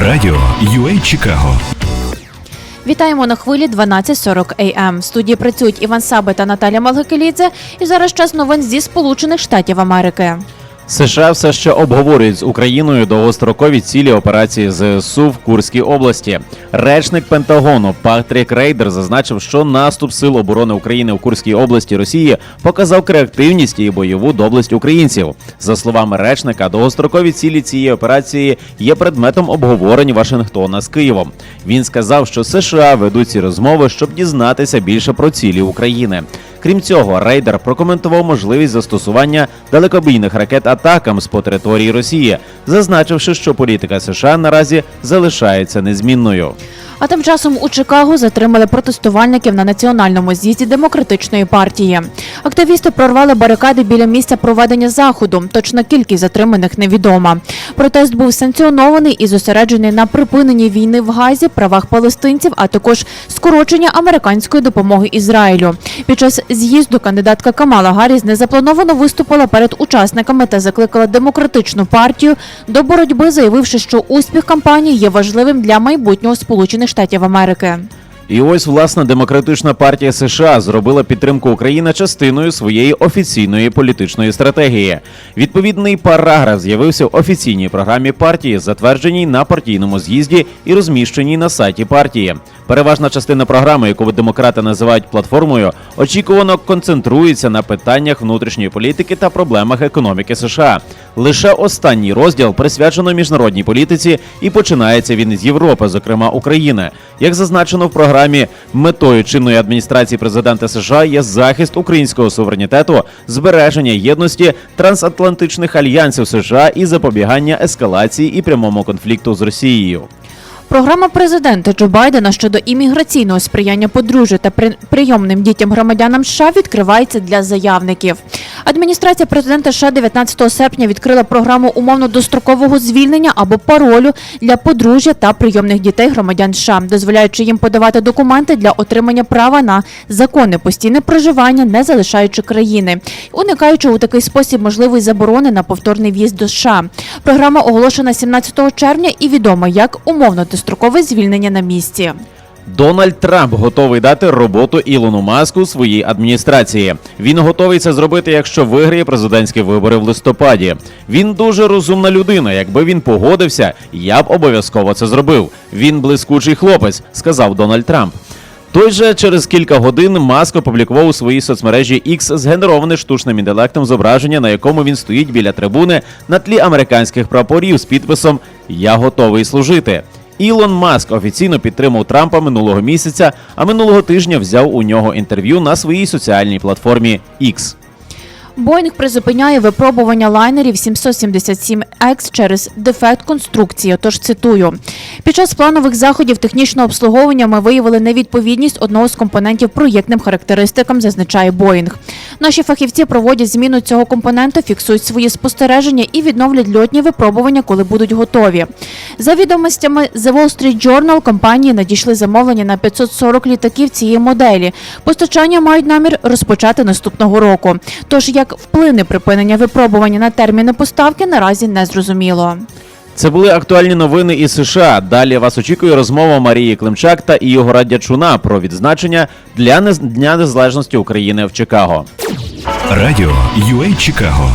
Радіо UA Чикаго. Вітаємо на хвилі 12.40 AM. В студії працюють Іван Саби та Наталя Малгакелідзе. І зараз час новин зі Сполучених Штатів Америки. США все ще обговорюють з Україною довгострокові цілі операції ЗСУ в Курській області. Речник Пентагону Патрік Рейдер зазначив, що наступ сил оборони України в Курській області Росії показав креативність і бойову доблесть українців. За словами речника, довгострокові цілі цієї операції є предметом обговорень Вашингтона з Києвом. Він сказав, що США ведуть ці розмови, щоб дізнатися більше про цілі України. Крім цього, рейдер прокоментував можливість застосування далекобійних ракет атакам з по території Росії, зазначивши, що політика США наразі залишається незмінною. А тим часом у Чикаго затримали протестувальників на національному з'їзді демократичної партії. Активісти прорвали барикади біля місця проведення заходу. Точна кількість затриманих невідома. Протест був санкціонований і зосереджений на припиненні війни в Газі, правах палестинців, а також скорочення американської допомоги Ізраїлю. Під час з'їзду кандидатка Камала Гарріс незаплановано виступила перед учасниками та закликала демократичну партію до боротьби, заявивши, що успіх кампанії є важливим для майбутнього Сполучених Штатів Америки. І ось власне демократична партія США зробила підтримку України частиною своєї офіційної політичної стратегії. Відповідний параграф з'явився в офіційній програмі партії, затвердженій на партійному з'їзді і розміщеній на сайті партії. Переважна частина програми, яку демократи називають платформою, очікувано концентрується на питаннях внутрішньої політики та проблемах економіки США. Лише останній розділ присвячено міжнародній політиці і починається він з Європи, зокрема України. Як зазначено в програмі, метою чинної адміністрації президента США є захист українського суверенітету, збереження єдності трансатлантичних альянсів США і запобігання ескалації і прямому конфлікту з Росією. Програма президента Джо Байдена щодо імміграційного сприяння подружжю та при- прийомним дітям громадянам США відкривається для заявників. Адміністрація президента США 19 серпня відкрила програму умовно дострокового звільнення або паролю для подружжя та прийомних дітей громадян США, дозволяючи їм подавати документи для отримання права на законне постійне проживання, не залишаючи країни, уникаючи у такий спосіб можливої заборони на повторний в'їзд до США. Програма оголошена 17 червня і відома як умовно дострокове звільнення на місці. Дональд Трамп готовий дати роботу Ілону Маску своїй адміністрації. Він готовий це зробити, якщо виграє президентські вибори в листопаді. Він дуже розумна людина. Якби він погодився, я б обов'язково це зробив. Він блискучий хлопець, сказав Дональд Трамп. Той же через кілька годин Маск опублікував у своїй соцмережі X згенероване штучним інтелектом зображення, на якому він стоїть біля трибуни на тлі американських прапорів з підписом Я готовий служити. Ілон Маск офіційно підтримав Трампа минулого місяця, а минулого тижня взяв у нього інтерв'ю на своїй соціальній платформі X. Боїнг призупиняє випробування лайнерів 777X через дефект конструкції. Тож цитую: під час планових заходів технічного обслуговування ми виявили невідповідність одного з компонентів проєктним характеристикам, зазначає Боїнг. Наші фахівці проводять зміну цього компоненту, фіксують свої спостереження і відновлять льотні випробування, коли будуть готові. За відомостями The Wall Street Journal, компанії надійшли замовлення на 540 літаків цієї моделі. Постачання мають намір розпочати наступного року. Тож як вплине припинення випробування на терміни поставки, наразі не зрозуміло. Це були актуальні новини із США. Далі вас очікує розмова Марії Климчак та Ігора Дячуна про відзначення для Дня Незалежності України в Чикаго. Радіо UA Чикаго.